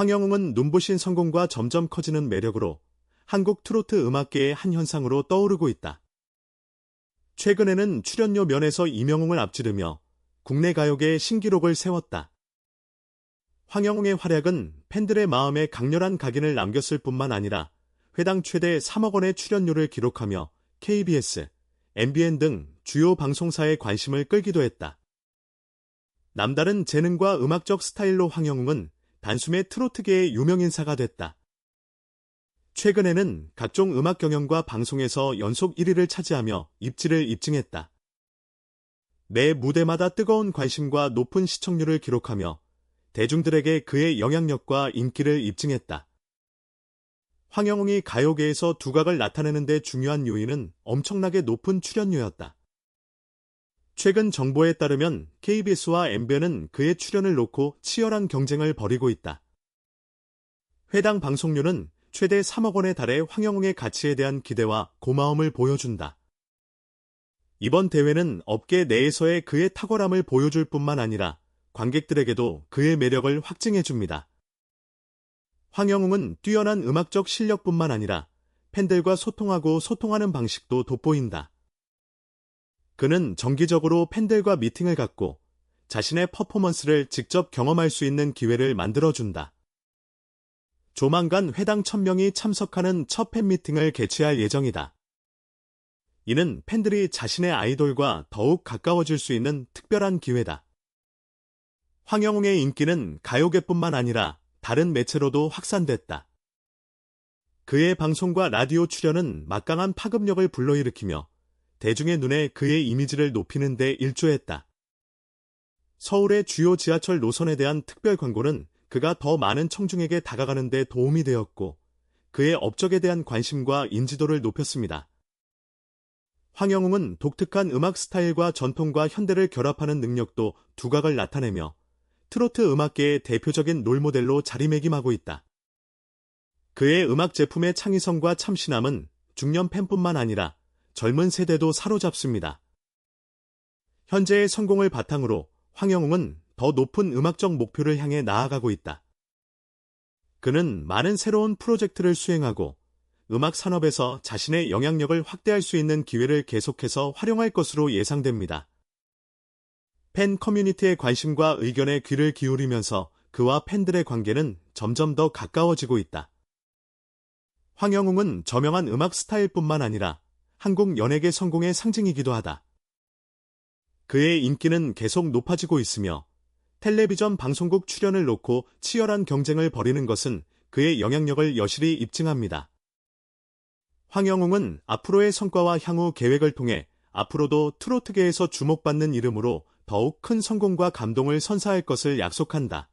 황영웅은 눈부신 성공과 점점 커지는 매력으로 한국 트로트 음악계의 한 현상으로 떠오르고 있다. 최근에는 출연료 면에서 이명웅을 앞지르며 국내 가요계의 신기록을 세웠다. 황영웅의 활약은 팬들의 마음에 강렬한 각인을 남겼을 뿐만 아니라 회당 최대 3억 원의 출연료를 기록하며 KBS, MBN 등 주요 방송사의 관심을 끌기도 했다. 남다른 재능과 음악적 스타일로 황영웅은 단숨에 트로트계의 유명인사가 됐다. 최근에는 각종 음악 경연과 방송에서 연속 1위를 차지하며 입지를 입증했다. 매 무대마다 뜨거운 관심과 높은 시청률을 기록하며 대중들에게 그의 영향력과 인기를 입증했다. 황영웅이 가요계에서 두각을 나타내는 데 중요한 요인은 엄청나게 높은 출연료였다. 최근 정보에 따르면 KBS와 MBN은 그의 출연을 놓고 치열한 경쟁을 벌이고 있다. 회당 방송료는 최대 3억 원에 달해 황영웅의 가치에 대한 기대와 고마움을 보여준다. 이번 대회는 업계 내에서의 그의 탁월함을 보여줄 뿐만 아니라 관객들에게도 그의 매력을 확증해줍니다. 황영웅은 뛰어난 음악적 실력뿐만 아니라 팬들과 소통하고 소통하는 방식도 돋보인다. 그는 정기적으로 팬들과 미팅을 갖고 자신의 퍼포먼스를 직접 경험할 수 있는 기회를 만들어준다. 조만간 회당 1000명이 참석하는 첫 팬미팅을 개최할 예정이다. 이는 팬들이 자신의 아이돌과 더욱 가까워질 수 있는 특별한 기회다. 황영웅의 인기는 가요계뿐만 아니라 다른 매체로도 확산됐다. 그의 방송과 라디오 출연은 막강한 파급력을 불러일으키며 대중의 눈에 그의 이미지를 높이는 데 일조했다. 서울의 주요 지하철 노선에 대한 특별 광고는 그가 더 많은 청중에게 다가가는 데 도움이 되었고 그의 업적에 대한 관심과 인지도를 높였습니다. 황영웅은 독특한 음악 스타일과 전통과 현대를 결합하는 능력도 두각을 나타내며 트로트 음악계의 대표적인 롤모델로 자리매김하고 있다. 그의 음악 제품의 창의성과 참신함은 중년 팬뿐만 아니라 젊은 세대도 사로잡습니다. 현재의 성공을 바탕으로 황영웅은 더 높은 음악적 목표를 향해 나아가고 있다. 그는 많은 새로운 프로젝트를 수행하고 음악 산업에서 자신의 영향력을 확대할 수 있는 기회를 계속해서 활용할 것으로 예상됩니다. 팬 커뮤니티의 관심과 의견에 귀를 기울이면서 그와 팬들의 관계는 점점 더 가까워지고 있다. 황영웅은 저명한 음악 스타일뿐만 아니라 한국 연예계 성공의 상징이기도 하다. 그의 인기는 계속 높아지고 있으며 텔레비전 방송국 출연을 놓고 치열한 경쟁을 벌이는 것은 그의 영향력을 여실히 입증합니다. 황영웅은 앞으로의 성과와 향후 계획을 통해 앞으로도 트로트계에서 주목받는 이름으로 더욱 큰 성공과 감동을 선사할 것을 약속한다.